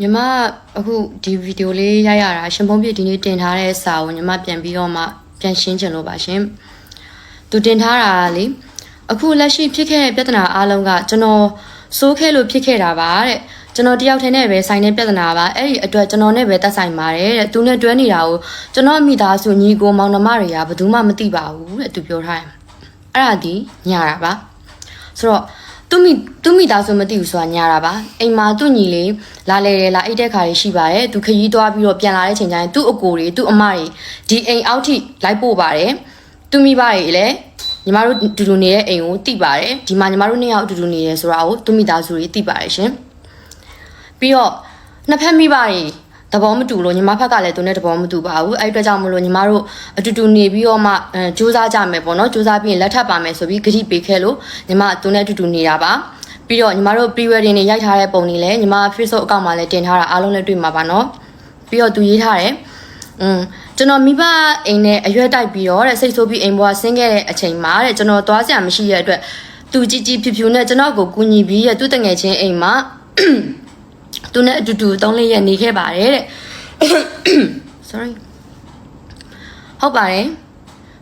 ညီမအခုဒီဗီဒီယိုလေးရိုက်ရတာရှင်ဖုံးပြဒီနေ့တင်ထားတဲ့စာကိုညီမပြန်ပြီးတော့မှပြန်ရှင်းချင်လို့ပါရှင်သူတင်ထားတာကလေအခုလက်ရှိဖြစ်ခဲ့တဲ့ပြဿနာအားလုံးကကျွန်တော်စိုးခဲ့လို့ဖြစ်ခဲ့တာပါတဲ့ကျွန်တော်တယောက်တည်းနဲ့ပဲဆိုင်တဲ့ပြဿနာပါအဲ့ဒီအတွက်ကျွန်တော်နဲ့ပဲသက်ဆိုင်ပါတယ်တဲ့သူနဲ့တွဲနေတာကိုကျွန်တော်မိသားစုညီကိုမောင်နှမတွေကဘယ်သူမှမသိပါဘူးတဲ့သူပြောထားတယ်အဲ့ဒါဒီညာတာပါဆိုတော့ သူမိသူမိသားစုမသိဘူးဆိုတာညာတာပါအိမ်မှာသူ့ညီလေးလာလေတယ်လာအိတ်တဲ့ခါတွေရှိပါတယ်သူခရီးသွားပြီးတော့ပြန်လာတဲ့ချိန်ကျရင်သူ့အကိုတွေသူ့အမတွေဒီအိမ်အောက်ထိလိုက်ပို့ပါတယ်သူမိဘတွေလည်းညီမတို့တူတူနေတဲ့အိမ်ကိုတိပါတယ်ဒီမှာညီမတို့နှစ်ယောက်အတူတူနေတယ်ဆိုတာကိုသူမိသားစုတွေတိပါတယ်ရှင်ပြီးတော့နှစ်ဖက်မိဘတွေ သဘောမတူလို့ညီမဖက်ကလည်းသူနဲ့သဘောမတူပါဘူးအဲ့ဒီအတွက်ကြောင့်မလို့ညီမတို့အတူတူနေပြီးတော့မှအဲစူးစမ်းကြမယ်ပေါ့နော်စူးစမ်းပြီးရင်လက်ထပ်ပါမယ်ဆိုပြီးဂတိပေးခဲ့လို့ညီမသူနဲ့အတူတူနေတာပါပြီးတော့ညီမတို့ pre wedding တွေရိုက်ထားတဲ့ပုံတွေလည်းညီမ Facebook account မှာလည်းတင်ထားတာအားလုံးလည်းတွေ့မှာပါနော်ပြီးတော့သူရေးထားတယ်อืมကျွန်တော်မိဘအိမ်နဲ့အရွက်တိုက်ပြီးတော့တဲ့စိတ်ဆိုးပြီးအိမ်ဘွားဆင်းခဲ့တဲ့အချိန်မှာတဲ့ကျွန်တော်သွားစရာမရှိတဲ့အတွက်သူကြည်ကြည်ဖြူဖြူနဲ့ကျွန်တော်ကိုကူညီပြီးရဲ့သူတငယ်ချင်းအိမ်မှာ သူနဲ့အတူတူ၃လေးရက်နေခဲ့ပါတယ်တဲ့ sorry ဟုတ်ပါတယ်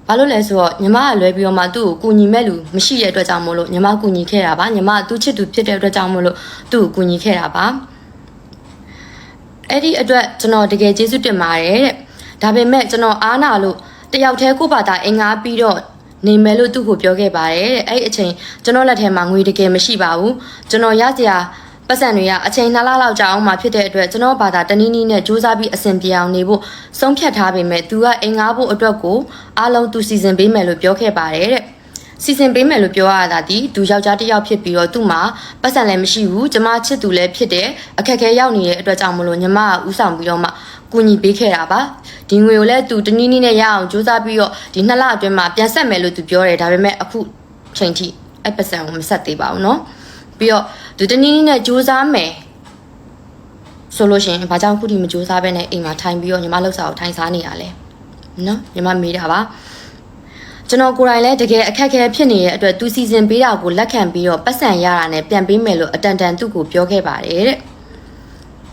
ဘာလို့လဲဆိုတော့ညီမကလွဲပြီးတော့မှသူ့ကိုကူညီမဲ့လူမရှိတဲ့အတွက်ကြောင့်မို့လို့ညီမကူညီခဲ့တာပါညီမကသူ့ချစ်သူဖြစ်တဲ့အတွက်ကြောင့်မို့လို့သူ့ကိုကူညီခဲ့တာပါအဲ့ဒီအတွက်ကျွန်တော်တကယ်ကျေးဇူးတင်ပါတယ်တဲ့ဒါပေမဲ့ကျွန်တော်အားနာလို့တယောက်တည်းကိုယ့်ဘာသာအင်္ဂါပြီးတော့နေမယ်လို့သူ့ကိုပြောခဲ့ပါတယ်တဲ့အဲ့ဒီအချိန်ကျွန်တော်လက်ထဲမှာငွေတကယ်မရှိပါဘူးကျွန်တော်ရစရာ ပတ်စံတွေကအချိန်နှစ်လလောက်ကြာအောင်မှဖြစ်တဲ့အတွက်ကျွန်တော်ဘာသာတနည်းနည်းနဲ့စူးစမ်းပြီးအဆင်ပြေအောင်နေဖို့ဆုံးဖြတ်ထားပေမဲ့သူကအင်္ဂါဖို့အတွက်ကိုအားလုံးသူစီစဉ်ပေးမယ်လို့ပြောခဲ့ပါတယ်တဲ့စီစဉ်ပေးမယ်လို့ပြောရတာဒီသူယောက်ျားတစ်ယောက်ဖြစ်ပြီးတော့သူ့မှာပတ်စံလည်းမရှိဘူးကျမချစ်သူလည်းဖြစ်တယ်အခက်အခဲရောက်နေတဲ့အတွက်ကြောင့်မလို့ညီမကဥဆောင်ပြီးတော့မှကူညီပေးခဲ့တာပါဒီငွေကိုလည်းသူတနည်းနည်းနဲ့ရအောင်စူးစမ်းပြီးတော့ဒီနှစ်လအတွင်းမှာပြန်ဆက်မယ်လို့သူပြောတယ်ဒါပေမဲ့အခုချိန်ထိအဲ့ပတ်စံကိုမဆက်သေးပါဘူးเนาะ ပြီးတော့သူတနည်းနည်းနဲ့စူးစမ်းမယ်ဆိုလို့ရှိရင်ဘာကြောင့်ခုထိမစူးစမ်းဘဲနဲ့အိမ်မှာထိုင်ပြီးတော့ညီမလှုပ်စာကိုထိုင်စားနေရလဲနော်ညီမမေးတာပါကျွန်တော်ကိုယ်တိုင်လည်းတကယ်အခက်အခဲဖြစ်နေတဲ့အတွက်သူစီစဉ်ပေးတာကိုလက်ခံပြီးတော့ပတ်စံရတာနဲ့ပြန်ပေးမယ်လို့အတန်တန်သူ့ကိုပြောခဲ့ပါတယ်တဲ့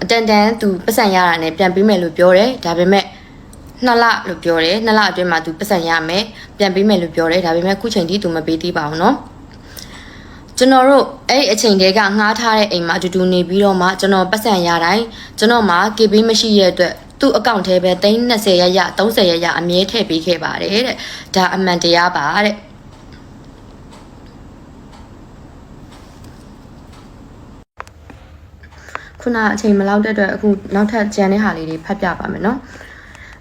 အတန်တန်သူပတ်စံရတာနဲ့ပြန်ပေးမယ်လို့ပြောတယ်ဒါပေမဲ့နှစ်လလို့ပြောတယ်နှစ်လအတွင်းမှာသူပတ်စံရမယ်ပြန်ပေးမယ်လို့ပြောတယ်ဒါပေမဲ့ခုချိန်ထိသူမပေးသေးပါဘူးเนาะ ကျွန်တော်တို့အဲ့ဒီအချိန်တည်းကငှားထားတဲ့အိမ်မှာအတူတူနေပြီးတော့မှကျွန်တော်ပတ်စံရတိုင်းကျွန်တော်မှာ KB မရှိရတဲ့အတွက်သူ့အကောင့်ထဲပဲ320ရရ30ရရအမြဲထည့်ပေးခဲ့ပါတယ်တဲ့ဒါအမှန်တရားပါတဲ့ခုနအချိန်မလောက်တဲ့အတွက်အခုနောက်ထပ်ကြံတဲ့ဟာလေးတွေဖတ်ပြပါမယ်နော်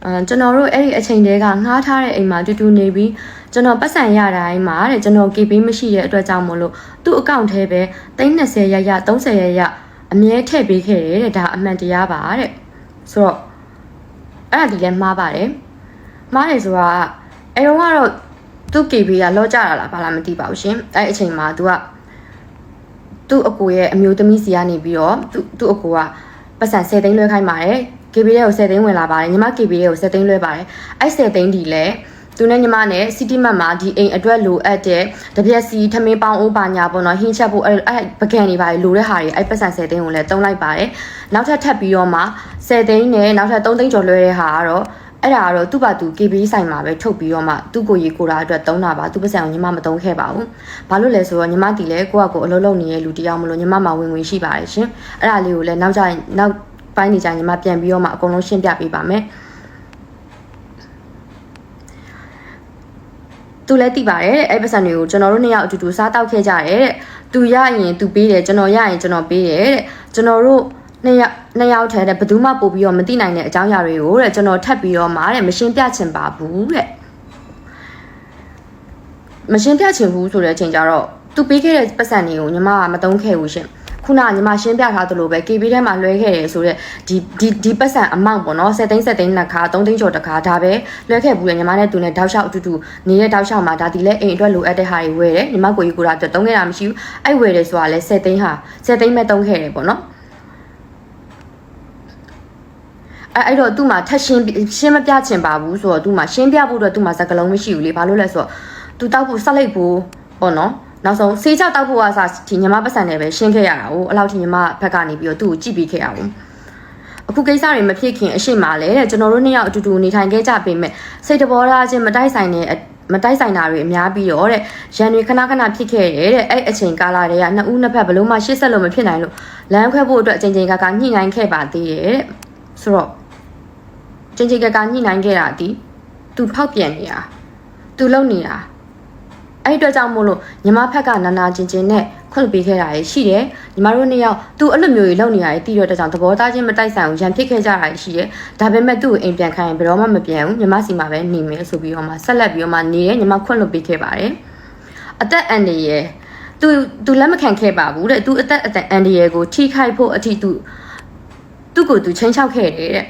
အဲကျွန်တော်တို့အဲ့ဒီအချိန်တည်းကငှားထားတဲ့အိမ်မှာတူတူနေပြီး ကျွန်တော်ပတ်စံရတိုင်းမှာတဲ့ကျွန်တော် KB မရှိတဲ့အတွက်ကြောင့်မလို့သူ့အကောင့်ထဲပဲ320ရရ30ရရအမြဲထည့်ပေးခဲ့တယ်တဲ့ဒါအမှန်တရားပါတဲ့ဆိုတော့အဲ့ဒါဒီလည်းမှားပါတယ်မှားတယ်ဆိုတာကအဲတော့ကတော့သူ့ KB ကလောကြတာလားဘာလားမသိပါဘူးရှင်အဲ့အချိန်မှာ तू ကသူ့အကိုရဲ့အမျိုးသမီးစီကနေပြီးတော့သူ့သူ့အကိုကပတ်စံ10သိန်းလွှဲခိုင်းပါတယ် KB ရဲ့ကို10သိန်းဝင်လာပါတယ်ညီမ KB ရဲ့ကို10သိန်းလွှဲပါတယ်အဲ့10သိန်းဒီလဲ သူနဲ့ညီမနဲ့ City Map မှာဒီအိမ်အတွက်လိုအပ်တဲ့တပြက်စီထမင်းပေါင်းအိုးပါညာပေါ့နော်ဟင်းချက်ဖို့အဲ့အဲ့ပကံတွေပါလိုတဲ့ဟာတွေအဲ့ပတ်စံ10သိန်းကိုလည်းတုံးလိုက်ပါတယ်နောက်ထပ်ထပ်ပြီးတော့မှ10သိန်းနဲ့နောက်ထပ်3သိန်းကျော်လွှဲတဲ့ဟာကတော့အဲ့ဒါကတော့သူ့ဘာသူ KB ဆိုင်မှာပဲထုတ်ပြီးတော့မှသူ့ကိုရီကိုတာအတွက်တုံးတာပါသူ့ပတ်စံကိုညီမမတုံးခဲ့ပါဘူးဘာလို့လဲဆိုတော့ညီမတီလည်းကိုယ့်အကိုအလုပ်လုပ်နေတဲ့လူတယောက်မလို့ညီမမှာဝင်ဝင်ရှိပါတယ်ရှင်အဲ့ဒါလေးကိုလည်းနောက်ကျရင်နောက်ပိုင်းနေကြညီမပြန်ပြီးတော့မှအကုန်လုံးရှင်းပြပေးပါမယ် သူလည်းသိပါတယ်တဲ့အဲ့ပတ်စံတွေကိုကျွန်တော်တို့နှစ်ယောက်အတူတူစားတောက်ခဲ့ကြတယ်တဲ့သူရရင်သူပေးတယ်ကျွန်တော်ရရင်ကျွန်တော်ပေးတယ်တဲ့ကျွန်တော်တို့နှစ်ယောက်နှစ်ယောက်ထဲတဲ့ဘယ်သူမှပို့ပြီးတော့မသိနိုင်တဲ့အကြောင်းအရာတွေကိုတဲ့ကျွန်တော်ထပ်ပြီးတော့မှတဲ့မရှင်းပြချင်ပါဘူးတဲ့မရှင်းပြချင်ဘူးဆိုတဲ့အချိန်ကျတော့သူပေးခဲ့တဲ့ပတ်စံတွေကိုညီမကမတုံးခဲ့ဘူးရှင် ခုနညီမရှင်းပြထားသလိုပဲ KB ထဲမှာလွှဲခဲ့တယ်ဆိုတော့ဒီဒီဒီပတ်စံအမောင့်ပေါ့နော်7သိန်း7သိန်းနှစ်ခါ3သိန်းကျော်တစ်ခါဒါပဲလွှဲခဲ့ဘူးလေညီမနဲ့သူနဲ့တောက်လျှောက်အတူတူနေတဲ့တောက်လျှောက်မှာဒါဒီလဲအိမ်အတွက်လိုအပ်တဲ့ဟာတွေဝယ်တယ်ညီမကိုကြီးကိုတာအတွက်တုံးခဲ့တာမရှိဘူးအဲ့ဝယ်တယ်ဆိုတာလဲ7သိန်းဟာ7သိန်းမဲ့တုံးခဲ့တယ်ပေါ့နော်အဲ့အဲ့တော့သူ့မှာထက်ရှင်းရှင်းမပြချင်ပါဘူးဆိုတော့သူ့မှာရှင်းပြဖို့အတွက်သူ့မှာစကလုံးမရှိဘူးလေဘာလို့လဲဆိုတော့သူတောက်ဖို့ဆက်လိုက်ဖို့ပေါ့နော် နောက်ဆုံးဆေးချတောက်ဖို့ကစားဒီညီမပတ်စံနဲ့ပဲရှင်းခဲ့ရတာ哦အဲ့လောက်ထိညီမဘက်ကနေပြီးတော့သူ့ကိုကြည့်ပြီးခဲ့ရအောင်အခုကိစ္စတွေမဖြစ်ခင်အရှိမလဲတဲ့ကျွန်တော်တို့နှစ်ယောက်အတူတူနေထိုင်ခဲ့ကြပေမဲ့စိတ်တဘောထားချင်းမတိုက်ဆိုင်တဲ့မတိုက်ဆိုင်တာတွေအများပြီးတော့တဲ့ရန်တွေခဏခဏဖြစ်ခဲ့တယ်တဲ့အဲ့အချိန်ကာလတွေကနှစ်ဦးနှစ်ဖက်ဘလို့မှရှေ့ဆက်လို့မဖြစ်နိုင်လို့လမ်းခွဲဖို့အတွက်အချိန်ချင်းကကညှိနှိုင်းခဲ့ပါသေးတယ်တဲ့ဆိုတော့ချင်းချင်းကကညှိနှိုင်းခဲ့တာဒီသူဖောက်ပြန်နေတာသူလုံနေတာ အဲ့ဒီအတွက်ကြောင့်မို့လို့ညီမဖက်ကနာနာချင်းချင်းနဲ့ခွင့်ပေးခဲ့တာရှိတယ်ညီမတို့နှစ်ယောက်သူအဲ့လိုမျိုးကြီးလုံနေရတယ်တီးတော့တဲ့ကြောင့်သဘောသားချင်းမတိုက်ဆိုင်ဘူးရန်ဖြစ်ခဲ့ကြတာရှိတယ်ဒါပေမဲ့သူ့ကိုအိမ်ပြန်ခိုင်းရင်ဘယ်တော့မှမပြန်ဘူးညီမစီမှာပဲနေမယ်ဆိုပြီးတော့မှဆက်လက်ပြီးတော့မှနေတယ်ညီမခွင့်လွှတ်ပေးခဲ့ပါတယ်အသက်အန္တရာယ်သူသူလက်မခံခဲ့ပါဘူးတဲ့သူအသက်အသက်အန္တရာယ်ကိုထိခိုက်ဖို့အထိသူသူ့ကိုသူချင်းချောက်ခဲ့တယ်တဲ့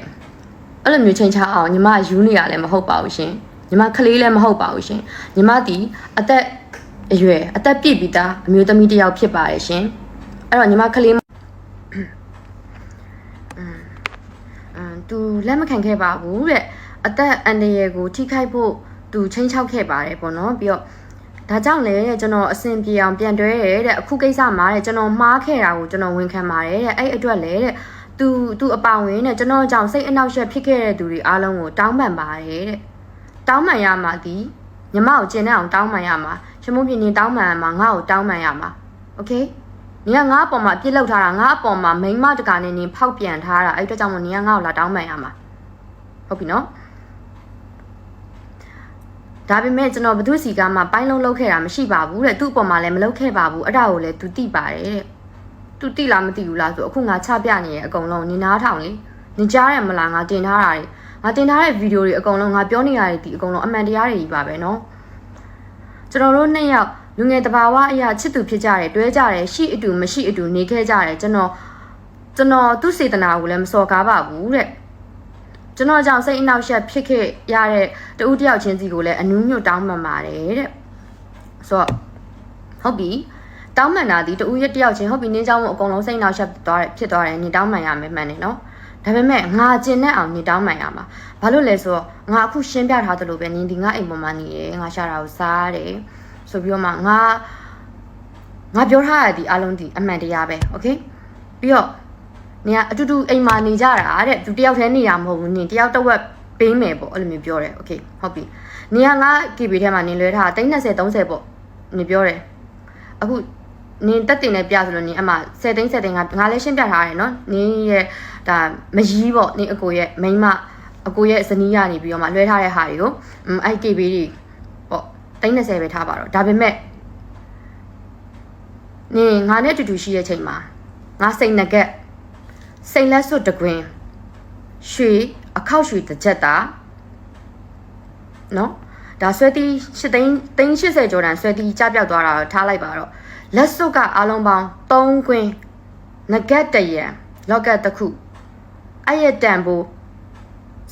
အဲ့လိုမျိုးချင်းချောက်အောင်ညီမယူနေရလည်းမဟုတ်ပါဘူးရှင် ညီမကလေးလည်းမဟုတ်ပါဘူးရှင်ညီမဒီအသက်အရွယ်အသက်ပြည့်ပြီးသားအမျိုးသမီးတစ်ယောက်ဖြစ်ပါတယ်ရှင်အဲ့တော့ညီမကလေးအမ်သူလက်မခံခဲ့ပါဘူးတဲ့အသက်အန္တရာယ်ကိုထိခိုက်ဖို့သူချင်းချောက်ခဲ့ပါတယ်ပေါ့နော်ပြီးတော့ဒါကြောင့်လေတဲ့ကျွန်တော်အဆင်ပြေအောင်ပြန်တွဲရဲတဲ့အခုကိစ္စမှာတဲ့ကျွန်တော်မှားခဲ့တာကိုကျွန်တော်ဝန်ခံပါတယ်တဲ့အဲ့အတွက်လေတဲ့သူသူအပောင်ဝင်တဲ့ကျွန်တော်ကြောင့်စိတ်အနှောက်အယှက်ဖြစ်ခဲ့တဲ့သူတွေအားလုံးကိုတောင်းပန်ပါတယ်တဲ့ တောင်းပန်ရမှာဒီညီမကိုကျင်တဲ့အောင်တောင်းပန်ရမှာရှမိုးပြင်းနေတောင်းပန်ရမှာငါ့ကိုတောင်းပန်ရမှာโอเคနင်ကငါ့အပေါ်မှာအပြစ်လောက်ထားတာငါ့အပေါ်မှာမိန်းမတကာနဲ့နင်ဖောက်ပြန်ထားတာအဲ့အတွက်ကြောင့်မို့နင်ကငါ့ကိုလာတောင်းပန်ရမှာဟုတ်ပြီနော်ဒါပေမဲ့ကျွန်တော်ဘသူစီကမှပိုင်းလုံးလောက်ခဲ့တာမရှိပါဘူးတဲ့သူ့အပေါ်မှာလည်းမလောက်ခဲ့ပါဘူးအဲ့ဒါကိုလည်း तू တိပါတယ်တဲ့ तू တိလားမတိဘူးလားဆိုအခုငါချပြနေရဲ့အကုန်လုံးနင်နားထောင်လေနင်ကြားရမလားငါတင်ထားတာတွေ ငါတင်ထားတဲ့ဗီဒီယိုတွေအကုန်လုံးငါပြောနေရတဲ့ဒီအကုန်လုံးအမှန်တရားတွေကြီးပါပဲနော်ကျွန်တော်တို့နှစ်ယောက်လူငယ်တဘာဝအရာချစ်သူဖြစ်ကြတယ်တွဲကြတယ်ရှိအတူမရှိအတူနေခဲ့ကြတယ်ကျွန်တော်ကျွန်တော်သူ့စေတနာကိုလည်းမစော်ကားပါဘူးတဲ့ကျွန်တော်ကြောင့်စိတ်အနှောက်အယှက်ဖြစ်ခဲ့ရတဲ့တဦးတယောက်ချင်းစီကိုလည်းအနူးညွတ်တောင်းပန်ပါတယ်တဲ့ဆိုတော့ဟုတ်ပြီတောင်းပန်တာဒီတဦးရတယောက်ချင်းဟုတ်ပြီနင်းเจ้าမို့အကုန်လုံးစိတ်အနှောက်အယှက်သွားတယ်ဖြစ်သွားတယ်နေတောင်းပန်ရမယ်မှန်တယ်နော် ဒါပေမဲ့ငါကျင်တဲ့အောင်နေတောင်းပန်ရမှာဘာလို့လဲဆိုတော့ငါအခုရှင်းပြထားသလိုပဲနင်းဒီငါအိမ်ပေါ်မှာနေတယ်ငါရှာတာကိုစားတယ်ဆိုပြီးတော့မှငါငါပြောထားရသည်အလုံးဒီအမှန်တရားပဲโอเคပြီးတော့နေကအတူတူအိမ်မှာနေကြတာတဲ့သူတယောက်တည်းနေတာမဟုတ်ဘူးနင်တယောက်တစ်ဝက်ပေးမယ်ပေါ့အဲ့လိုမျိုးပြောတယ်โอเคဟုတ်ပြီနေကငါ KB ထဲမှာနင်လွဲထားတာ30 30ပေါ့နင်ပြောတယ်အခု နင်တက်တင်နဲ့ပြဆိုလို့နင်အမှ10သိန်း10သိန်းကငါလည်းရှင်းပြထားတယ်နော်နင်ရဲ့ဒါမကြီးပေါ့နင်အကိုရဲ့မိန်းမအကိုရဲ့ဇနီးရနေပြီးတော့မှလွှဲထားတဲ့ဟာတွေကိုအဲ့ KB တွေပေါ့30ပဲထားပါတော့ဒါပေမဲ့နင်ငါနဲ့အတူတူရှိတဲ့ချိန်မှာငါစိတ်ငကက်စိတ်လက်စွပ်တကွင်းရွှေအခောက်ရွှေတစ်ချက်တာနော် ဒါဆွဲတီး8သိန်းသိန်း80ကျော်တန်ဆွဲတီးကြပြောက်သွားတာထားလိုက်ပါတော့လက်စွပ်ကအားလုံးပေါင်း3ကွင်းငကက်တရံလော့ကတ်တစ်ခုအဲ့ရတန်ဖို့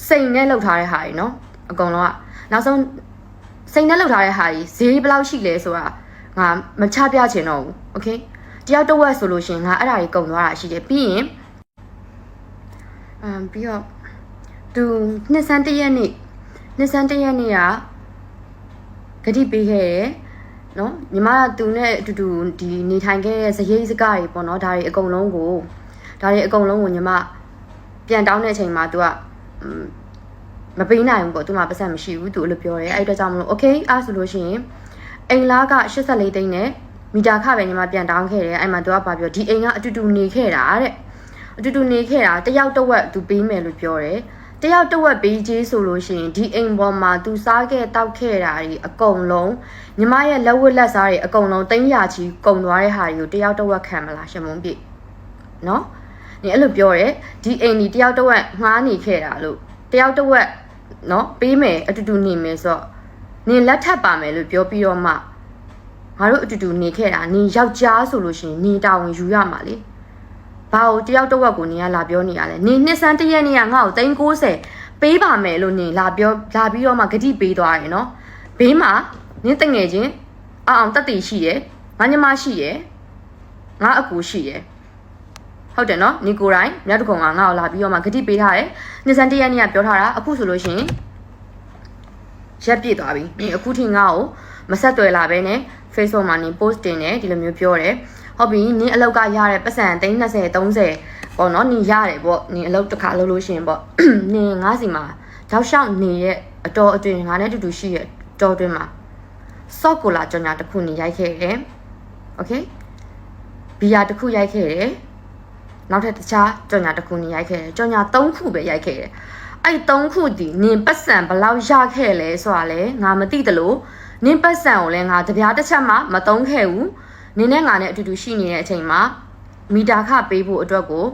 စိတ်နဲ့လှုပ်ထားတဲ့ဟာကြီးနော်အကုန်လုံးကနောက်ဆုံးစိတ်နဲ့လှုပ်ထားတဲ့ဟာကြီးဈေးဘယ်လောက်ရှိလဲဆိုတာငါမချပြချင်တော့ဘူးโอเคတယောက်တစ်ဝက်ဆိုလို့ရှင်ငါအဲ့ဒါကြီးကုန်သွားတာရှိတယ်ပြီးရင်အမ်ပြီးတော့သူနှစ်ဆန်းတရက်နေ့နှစ်ဆန်းတရက်နေ့က ဂတိပေးခဲ့တယ်နော်ညီမသူနဲ့အတူတူဒီနေထိုင်ခဲ့တဲ့ဇယိတ်စကားတွေပေါ့နော်ဒါတွေအကုန်လုံးကိုဒါတွေအကုန်လုံးကိုညီမပြန်တောင်းတဲ့အချိန်မှာ तू ကမပေးနိုင်ဘူးပေါ့သူမှပတ်သက်မရှိဘူးသူအဲ့လိုပြောတယ်အဲ့အတွက်ကြောင့်မလို့ okay အားဆိုလို့ရှိရင်အိမ်လားက84သိန်းနဲ့မီတာခပဲညီမပြန်တောင်းခဲ့တယ်အဲ့မှာသူကဘာပြောဒီအိမ်ကအတူတူနေခဲ့တာတဲ့အတူတူနေခဲ့တာတယောက်တစ်ဝက်သူပေးမယ်လို့ပြောတယ် တယောက်တစ်ဝက်ပေးကြီးဆိုလို့ရှိရင်ဒီအိမ်ပေါ်မှာ तू စားခဲ့တောက်ခဲ့တာတွေအကုန်လုံးညီမရဲ့လက်ဝတ်လက်စားတွေအကုန်လုံးတင်းရချီကုန်သွားတဲ့ဟာတွေကိုတယောက်တစ်ဝက်ခံမလားရှင်မုံပြည့်နော်နေအဲ့လိုပြောတယ်ဒီအိမ်ဒီတယောက်တစ်ဝက်ငှားနေခဲ့တာလို့တယောက်တစ်ဝက်နော်ပေးမယ်အတူတူနေမယ်ဆိုတော့နင်လက်ထပ်ပါမယ်လို့ပြောပြီးတော့မှငါတို့အတူတူနေခဲ့တာနင်ယောက်ျားဆိုလို့ရှိရင်နင်တာဝန်ယူရမှာလေ ဘာလို့တယောက်တစ်ဝက်ကိုနင်ကလာပြောနေရလဲနင်နှစ်ဆန်းတစ်ရက်နေ့ကငါ့ကို390ပေးပါမယ်လို့နင်လာပြောလာပြီးတော့မှဂတိပေးသွားတယ်နော်ဘေးမှာနင်တငယ်ချင်းအအောင်တက်တည်ရှိတယ်ငါညီမရှိတယ်ငါအကူရှိတယ်ဟုတ်တယ်နော်နီကိုတိုင်းမြတ်တကုံကငါ့ကိုလာပြီးတော့မှဂတိပေးထားတယ်နှစ်ဆန်းတစ်ရက်နေ့ကပြောထားတာအခုဆိုလို့ရှိရင်ရက်ပြည့်သွားပြီနင်အခုထိငါ့ကိုမဆက်သွယ်လာပဲနဲ့ Facebook မှာနင် post တင်တယ်ဒီလိုမျိုးပြောတယ် ဟုတ်ပြီနင်းအလောက်ကရတဲ့ပတ်စံသိန်း20 30ပေါ့နော်နင်းရတယ်ပေါ့နင်းအလောက်တစ်ခါလုပ်လို့ရှိရင်ပေါ့နင်းငါးစီမှာတောက်လျှောက်နေရဲ့အတော်အတွင်ငါနဲ့တူတူရှိရဲ့တော်တွင်မှာ soft color ကြောင်ညာတစ်ခုနင်းရိုက်ခဲ့တယ် okay ဘီယာတစ်ခုရိုက်ခဲ့တယ်နောက်ထပ်တခြားကြော်ညာတစ်ခုနေရိုက်ခဲ့တယ်ကြော်ညာ၃ခုပဲရိုက်ခဲ့တယ်အဲ့၃ခုဒီနင်ပတ်စံဘလောက်ရခဲ့လဲဆိုတာလဲငါမသိတလို့နင်ပတ်စံကိုလည်းငါတပြားတစ်ချက်မှမသုံးခဲ့ဘူး နင်နဲ့ငါနဲ့အတူတူရှိနေတဲ့အချိန်မှာမီတာခပေးဖို့အတွက်ကို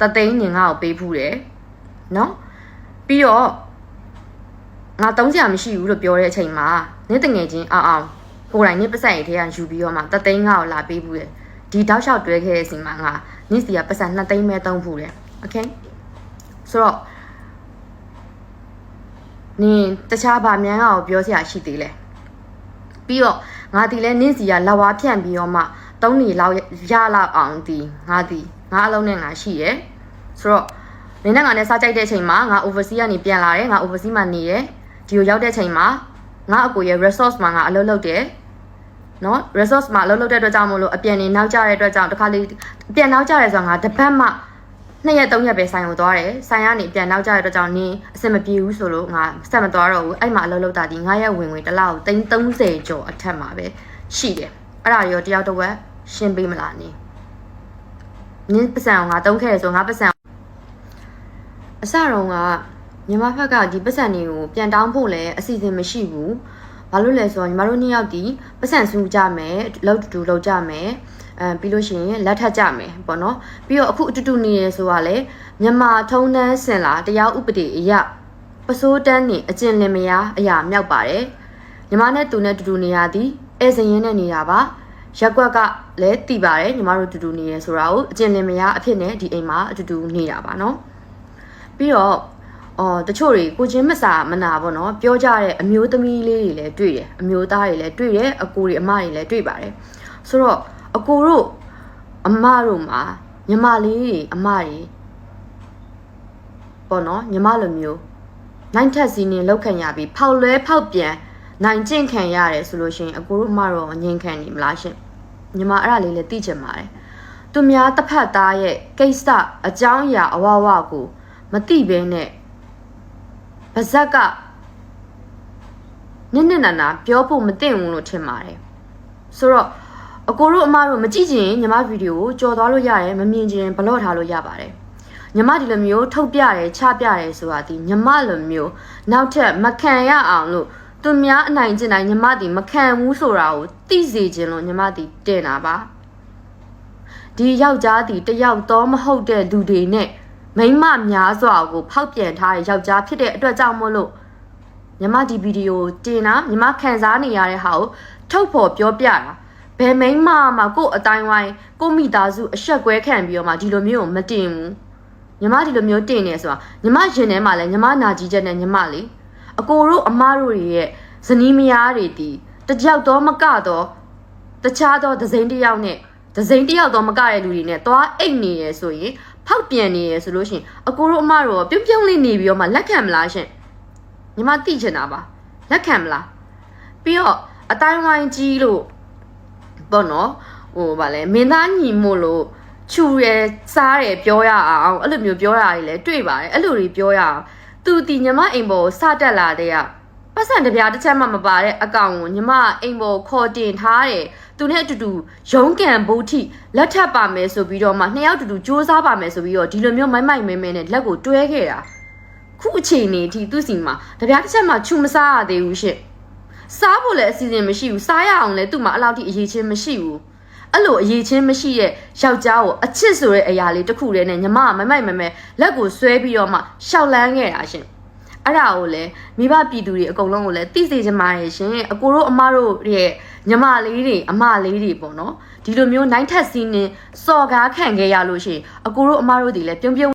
တသိန်းနင်ငါ့ကိုပေးဖို့တယ်နော်ပြီးတော့ငါသုံးစရာမရှိဘူးလို့ပြောတဲ့အချိန်မှာနင်တငယ်ချင်းအောင်အောင်ကိုယ်တိုင်နင်ပတ်စံရိတ်ထဲကယူပြီးတော့မှတသိန်းငါ့ကိုလာပေးဖို့တယ်ဒီတောက်လျှောက်တွဲခဲ့တဲ့အချိန်မှာငါနင်စီကပတ်စံ2သိန်းပဲသုံးဖို့တယ်โอเคဆိုတော့ နင်တခြားဗာမြန်ကကိုပြောစရာရှိသေးလဲပြီးတော့ ငါဒီလဲနင့်စီကလက်ဝါးဖြန့်ပြီးတော့မှသုံးနေလောက်ရလောက်အောင်ဒီငါဒီငါအလုံးနဲ့ငါရှိရယ်ဆိုတော့နင်နဲ့ငါနဲ့စားကြိုက်တဲ့အချိန်မှာငါ overseas ကနေပြန်လာတယ်ငါ overseas မှာနေရယ်ဒီကိုရောက်တဲ့အချိန်မှာငါအကိုရဲ့ resource မှာငါအလုပ်လုပ်တယ်နော် resource မှာအလုပ်လုပ်တဲ့အတွက်ကြောင့်မို့လို့အပြန်နေနောက်ကျတဲ့အတွက်ကြောင့်တစ်ခါလေးအပြန်နောက်ကျရဲဆိုတော့ငါတစ်ပတ်မှ နှစ်ရက်သုံးရက်ပဲဆိုင်ကိုသွားတယ်ဆိုင်ကနေပြန်နောက်ကျတဲ့အတွက်ကြောင့်နင်းအဆင်မပြေဘူးဆိုလို့ငါဆက်မသွားတော့ဘူးအဲ့မှာအလုပ်လုပ်တာဒီငါရဲ့ဝင်ဝင်တစ်လောက်သိန်း30ကျော်အထက်မှာပဲရှိတယ်အဲ့ဒါရောတယောက်တစ်ဝက်ရှင်းပေးမလားနင်းနင်းပတ်စံကိုငါတုံးခဲ့ရဆိုငါပတ်စံအစတော့ကမြန်မာဘက်ကဒီပတ်စံတွေကိုပြန်တောင်းဖို့လည်းအစီအစဉ်မရှိဘူးဘာလို့လဲဆိုတော့ညီမတို့နှစ်ယောက်ဒီပတ်စံစုကြမယ်လောက်တူတူလောက်ကြမယ် အဲပြီးလို့ရှိရင်လက်ထပ်ကြမယ်ပေါ့နော်ပြီးတော့အခုအတူတူနေရဆိုတာလေမြန်မာထုံးတန်းစင်လာတရားဥပဒေအရပစိုးတန်းနေအကျင့်လင်မယားအရာမြောက်ပါတယ်ညီမနဲ့သူနဲ့တူတူနေရသည်အဲစရင်နဲ့နေတာပါရက်ကွက်ကလည်းတည်ပါတယ်ညီမတို့တူတူနေရဆိုတာကိုအကျင့်လင်မယားအဖြစ်နဲ့ဒီအိမ်မှာအတူတူနေတာပါနော်ပြီးတော့အော်တချို့တွေကိုချင်းမစာမနာပေါ့နော်ပြောကြတဲ့အမျိုးသမီးလေးတွေလည်းတွေ့တယ်အမျိုးသားတွေလည်းတွေ့တယ်အကိုတွေအမတွေလည်းတွေ့ပါတယ်ဆိုတော့ အကိုတို့အမတို့မှာညီမလေးတွေအမတွေပေါ့နော်ညီမလိုမျိုးနိုင်ထက်စီးနေလောက်ခံရပြီးဖောက်လွဲဖောက်ပြန်နိုင်ကျင့်ခံရတယ်ဆိုလို့ရှိရင်အကိုတို့အမတော့ငြိမ်ခံနေမလားရှင်ညီမအဲ့ဒါလေးလည်းသိချင်ပါတယ်သူများတစ်ဖက်သားရဲ့ကိစ္စအကြောင်းအရာအဝဝကိုမသိဘဲနဲ့ပါဇက်ကနစ်နစ်နာနာပြောဖို့မသင့်ဘူးလို့ထင်ပါတယ်ဆိုတော့ အကိုတို့အမတို့မကြည့်ချင်ညီမဗီဒီယိုကိုကြော်သွားလို့ရတယ်မမြင်ချင်ဘလော့ထားလို့ရပါတယ်ညီမဒီလိုမျိုးထုတ်ပြတယ်ချပြတယ်ဆိုတာဒီညီမလိုမျိုးနောက်ထပ်မခံရအောင်လို့သူများအနိုင်ကျင့်တိုင်းညီမဒီမခံဘူးဆိုတာကိုသိစေခြင်းလို့ညီမဒီတင်တာပါဒီယောက်ျားဒီတယောက်တော့မဟုတ်တဲ့လူတွေနဲ့မိန်းမများစွာကိုဖောက်ပြန်ထားတဲ့ယောက်ျားဖြစ်တဲ့အတွက်ကြောင့်မို့လို့ညီမဒီဗီဒီယိုတင်တာညီမခံစားနေရတဲ့ဟာကိုထုတ်ဖော်ပြောပြတာ ဘယ်မိန်းမမှကို့အတိုင်းဝိုင်းကို့မိသားစုအဆက်ကွဲခံပြီးတော့မှဒီလိုမျိုးကိုမတင်ဘူးညီမဒီလိုမျိုးတင်နေဆိုတာညီမရင်ထဲမှာလဲညီမနာကြီးချက်နဲ့ညီမလေအကိုတို့အမတို့တွေရဲ့ဇနီးမယားတွေတီတကြောက်တော့မကတော့တခြားသောဒဇိန်တစ်ယောက်နဲ့ဒဇိန်တစ်ယောက်တော့မကတဲ့လူတွေနဲ့သွားအိတ်နေရဆိုရင်ဖောက်ပြန်နေရဆိုလို့ရှိရင်အကိုတို့အမတို့ပြုံးပြုံးလေးနေပြီးတော့မှလက်ခံမလားရှင်ညီမသိချင်တာပါလက်ခံမလားပြီးတော့အတိုင်းဝိုင်းကြီးလို့ ပေါ့နော်ဟိုဗာလဲမင်းသားညီမို့လို့ချူရယ်စားရယ်ပြောရအောင်အဲ့လိုမျိုးပြောတာတွေလည်းတွေ့ပါတယ်အဲ့လိုတွေပြောရအောင်သူတီညီမအိမ်ပေါ်ကိုစတက်လာတဲ့ကပတ်စံတပြားတစ်ချက်မှမပါတဲ့အကောင့်ကိုညီမအိမ်ပေါ်ခေါ်တင်ထားတယ်သူနဲ့အတူတူရုံးကန်ဘူးထိလက်ထပ်ပါမယ်ဆိုပြီးတော့မှနှစ်ယောက်တူတူစူးစမ်းပါမယ်ဆိုပြီးတော့ဒီလိုမျိုးမိုက်မိုက်မဲမဲနဲ့လက်ကိုတွဲခဲ့တာခုအချိန်နေအထိသူ့စီမှာတပြားတစ်ချက်မှချူမစားရသေးဘူးရှင့် စားဖို့လည်းအစီအစဉ်မရှိဘူးစားရအောင်လည်းသူ့မှာအဲ့လောက်ထိအရေးချင်းမရှိဘူးအဲ့လိုအရေးချင်းမရှိတဲ့ယောက်ျားကိုအချစ်ဆိုတဲ့အရာလေးတစ်ခုတည်းနဲ့ညီမကမမိုက်မမဲလက်ကိုဆွဲပြီးတော့မှရှောက်လန်းခဲ့တာရှင်အဲ့ဒါကိုလည်းမိဘပြည်သူတွေအကုန်လုံးကိုလည်းသိစေချင်ပါတယ်ရှင်အကိုတို့အမတို့ရဲ့ညီမလေးတွေအမလေးတွေပေါ့နော်ဒီလိုမျိုးနိုင်ထက်စီးနေစော်ကားခံခဲ့ရလို့ရှိရင်အကိုတို့အမတို့တွေလည်းပြုံးပြုံး